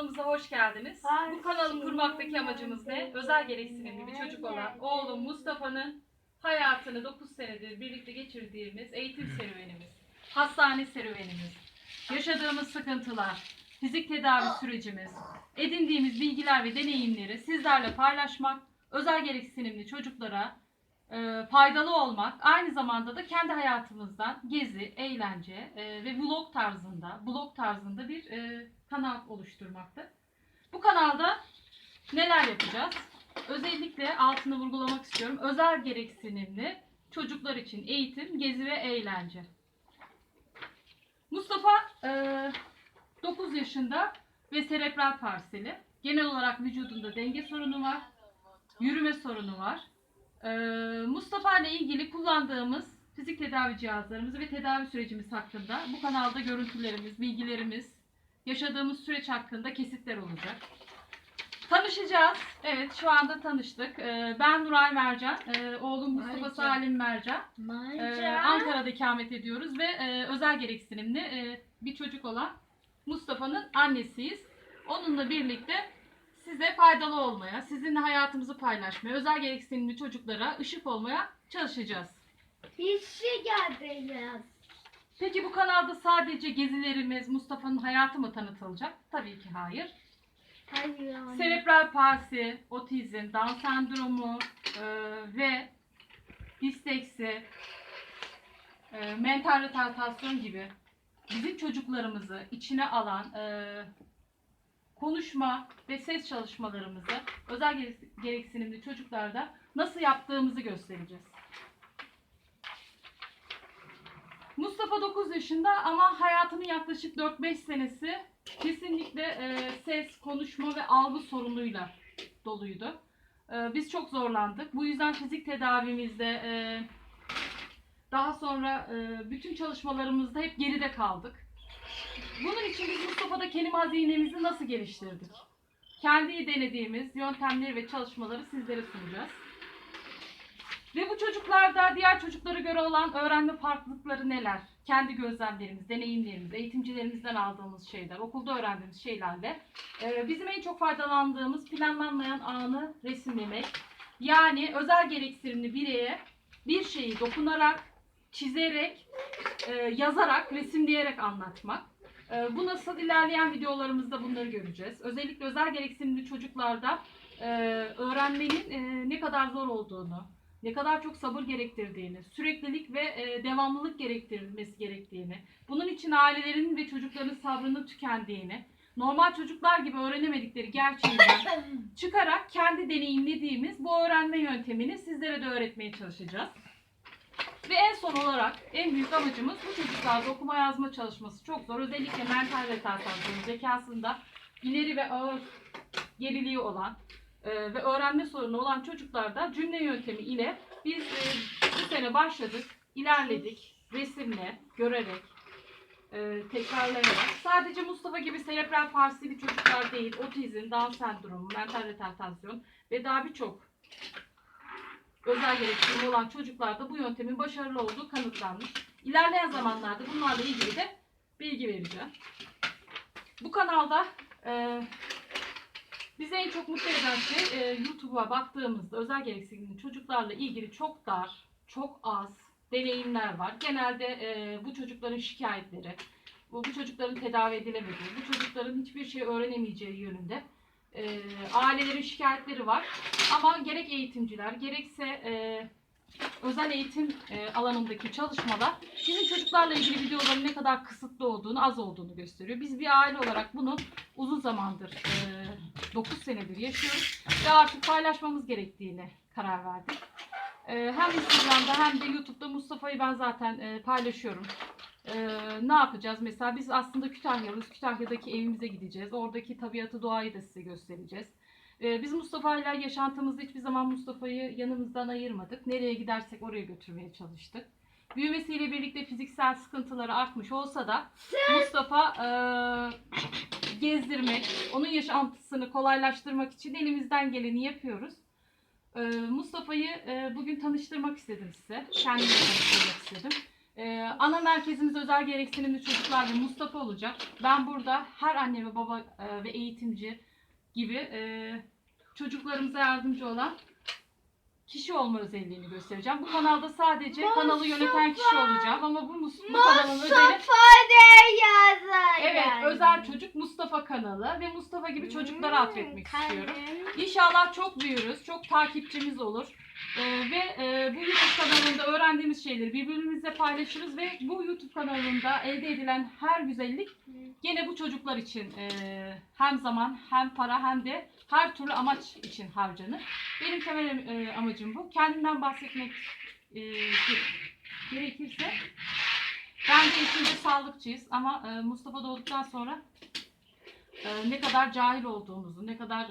kanalımıza hoş geldiniz. Hoş Bu kanalı kurmaktaki amacımız ne? Özel gereksinimli bir çocuk olan oğlum Mustafa'nın hayatını 9 senedir birlikte geçirdiğimiz eğitim serüvenimiz, hastane serüvenimiz, yaşadığımız sıkıntılar, fizik tedavi sürecimiz, edindiğimiz bilgiler ve deneyimleri sizlerle paylaşmak, özel gereksinimli çocuklara e, faydalı olmak, aynı zamanda da kendi hayatımızdan gezi, eğlence e, ve vlog tarzında, blog tarzında bir e, kanal oluşturmakta. Bu kanalda neler yapacağız? Özellikle altını vurgulamak istiyorum. Özel gereksinimli çocuklar için eğitim, gezi ve eğlence. Mustafa e, 9 yaşında ve serebral parseli. Genel olarak vücudunda denge sorunu var, yürüme sorunu var. Ee, Mustafa ile ilgili kullandığımız fizik tedavi cihazlarımız ve tedavi sürecimiz hakkında bu kanalda görüntülerimiz, bilgilerimiz, yaşadığımız süreç hakkında kesitler olacak. Tanışacağız. Evet şu anda tanıştık. Ee, ben Nuray Mercan, ee, oğlum Mustafa Mercan. Salim Mercan. Manca. Ankara'da ikamet ediyoruz ve e, özel gereksinimli e, bir çocuk olan Mustafa'nın annesiyiz. Onunla birlikte size faydalı olmaya, sizinle hayatımızı paylaşmaya, özel gereksinimli çocuklara ışık olmaya çalışacağız. Hissi geldi Peki bu kanalda sadece gezilerimiz, Mustafa'nın hayatı mı tanıtılacak? Tabii ki hayır. Hayır anne. Serebral palsi, otizm, Down sendromu e, ve disleksi, e, mental retardasyon gibi bizim çocuklarımızı içine alan e, konuşma ve ses çalışmalarımızı özel gerek- gereksinimli çocuklarda nasıl yaptığımızı göstereceğiz. Mustafa 9 yaşında ama hayatının yaklaşık 4-5 senesi kesinlikle e, ses, konuşma ve algı sorunuyla doluydu. E, biz çok zorlandık. Bu yüzden fizik tedavimizde e, daha sonra e, bütün çalışmalarımızda hep geride kaldık. Bunun için biz Mustafa'da kelime hazinemizi nasıl geliştirdik? Kendi denediğimiz yöntemleri ve çalışmaları sizlere sunacağız. Ve bu çocuklarda diğer çocuklara göre olan öğrenme farklılıkları neler? Kendi gözlemlerimiz, deneyimlerimiz, eğitimcilerimizden aldığımız şeyler, okulda öğrendiğimiz şeylerle e, bizim en çok faydalandığımız planlanmayan anı resimlemek. Yani özel gereksinimli bireye bir şeyi dokunarak, çizerek, e, yazarak, resimleyerek anlatmak. E, bu nasıl ilerleyen videolarımızda bunları göreceğiz. Özellikle özel gereksinimli çocuklarda e, öğrenmenin e, ne kadar zor olduğunu, ne kadar çok sabır gerektirdiğini, süreklilik ve e, devamlılık gerektirilmesi gerektiğini, bunun için ailelerin ve çocukların sabrının tükendiğini, normal çocuklar gibi öğrenemedikleri gerçeğinden çıkarak kendi deneyimlediğimiz bu öğrenme yöntemini sizlere de öğretmeye çalışacağız. Ve en son olarak en büyük amacımız bu çocuklarda okuma yazma çalışması çok zor. Özellikle mental retardasyon, zekasında ileri ve ağır geriliği olan e, ve öğrenme sorunu olan çocuklarda cümle yöntemi ile biz e, bu sene başladık, ilerledik, resimle, görerek, e, tekrarlayarak. Sadece Mustafa gibi serebral parsili çocuklar değil, otizm, Down sendromu, mental retardasyon ve daha birçok özel gereksinimi olan çocuklarda bu yöntemin başarılı olduğu kanıtlanmış. İlerleyen zamanlarda bunlarla ilgili de bilgi vereceğim. Bu kanalda e, bizi en çok mutlu eden şey e, YouTube'a baktığımızda özel gereksinimli çocuklarla ilgili çok dar, çok az deneyimler var. Genelde e, bu çocukların şikayetleri, bu, bu çocukların tedavi edilemediği, bu çocukların hiçbir şey öğrenemeyeceği yönünde e, ailelerin şikayetleri var. Ama gerek eğitimciler gerekse e, özel eğitim e, alanındaki çalışmalar bizim çocuklarla ilgili videoların ne kadar kısıtlı olduğunu, az olduğunu gösteriyor. Biz bir aile olarak bunu uzun zamandır, e, 9 senedir yaşıyoruz ve artık paylaşmamız gerektiğini karar verdik. E, hem Instagram'da hem de YouTube'da Mustafa'yı ben zaten e, paylaşıyorum. Ee, ne yapacağız? Mesela biz aslında Kütahyalıyız. Kütahya'daki evimize gideceğiz. Oradaki tabiatı, doğayı da size göstereceğiz. Ee, biz Mustafa'yla yaşantımızda hiçbir zaman Mustafa'yı yanımızdan ayırmadık. Nereye gidersek oraya götürmeye çalıştık. Büyümesiyle birlikte fiziksel sıkıntıları artmış olsa da Mustafa e, gezdirmek, onun yaşantısını kolaylaştırmak için elimizden geleni yapıyoruz. Ee, Mustafa'yı e, bugün tanıştırmak istedim size. Kendimi tanıştırmak istedim. Ee, ana merkezimiz özel gereksinimli çocuklar ve Mustafa olacak. Ben burada her anne ve baba e, ve eğitimci gibi e, çocuklarımıza yardımcı olan kişi olma özelliğini göstereceğim. Bu kanalda sadece kanalı yöneten kişi olacağım ama bu, mus- bu kanalın Mustafa de yazar. Evet, özel çocuk Mustafa kanalı ve Mustafa gibi çocuklara Hmm, atfetmek istiyorum. İnşallah çok büyürüz, çok takipçimiz olur. Ee, ve e, bu YouTube kanalında öğrendiğimiz şeyleri birbirimizle paylaşırız ve bu YouTube kanalında elde edilen her güzellik gene bu çocuklar için e, hem zaman hem para hem de her türlü amaç için harcanır. Benim temel e, amacım bu. Kendimden bahsetmek e, gerekirse ben de eğitimde sağlıkçıyız ama Mustafa doğduktan sonra ne kadar cahil olduğumuzu, ne kadar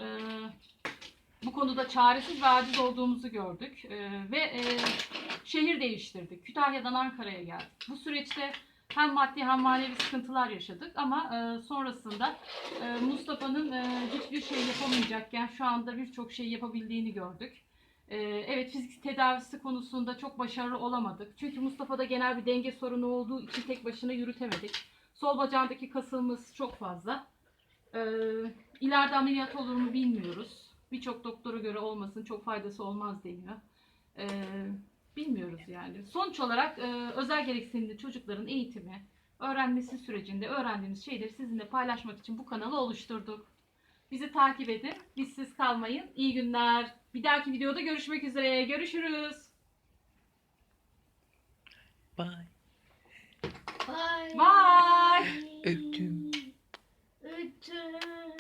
bu konuda çaresiz ve aciz olduğumuzu gördük E, ve e, şehir değiştirdik. Kütahya'dan Ankara'ya geldik. Bu süreçte hem maddi hem manevi sıkıntılar yaşadık ama e, sonrasında e, Mustafa'nın e, hiçbir şey yapamayacakken şu anda birçok şey yapabildiğini gördük. E, evet fizik tedavisi konusunda çok başarılı olamadık. Çünkü Mustafa'da genel bir denge sorunu olduğu için tek başına yürütemedik. Sol bacağındaki kasılması çok fazla. E, ileride ameliyat olur mu bilmiyoruz. Birçok doktora göre olmasın çok faydası olmaz deniyor. E, bilmiyoruz yani. Sonuç olarak e, özel gereksinimli çocukların eğitimi, öğrenmesi sürecinde öğrendiğimiz şeyleri sizinle paylaşmak için bu kanalı oluşturduk. Bizi takip edin. Bizsiz kalmayın. İyi günler. Bir dahaki videoda görüşmek üzere. Görüşürüz. Bye. Bye. Bye. Öptüm. Öptüm.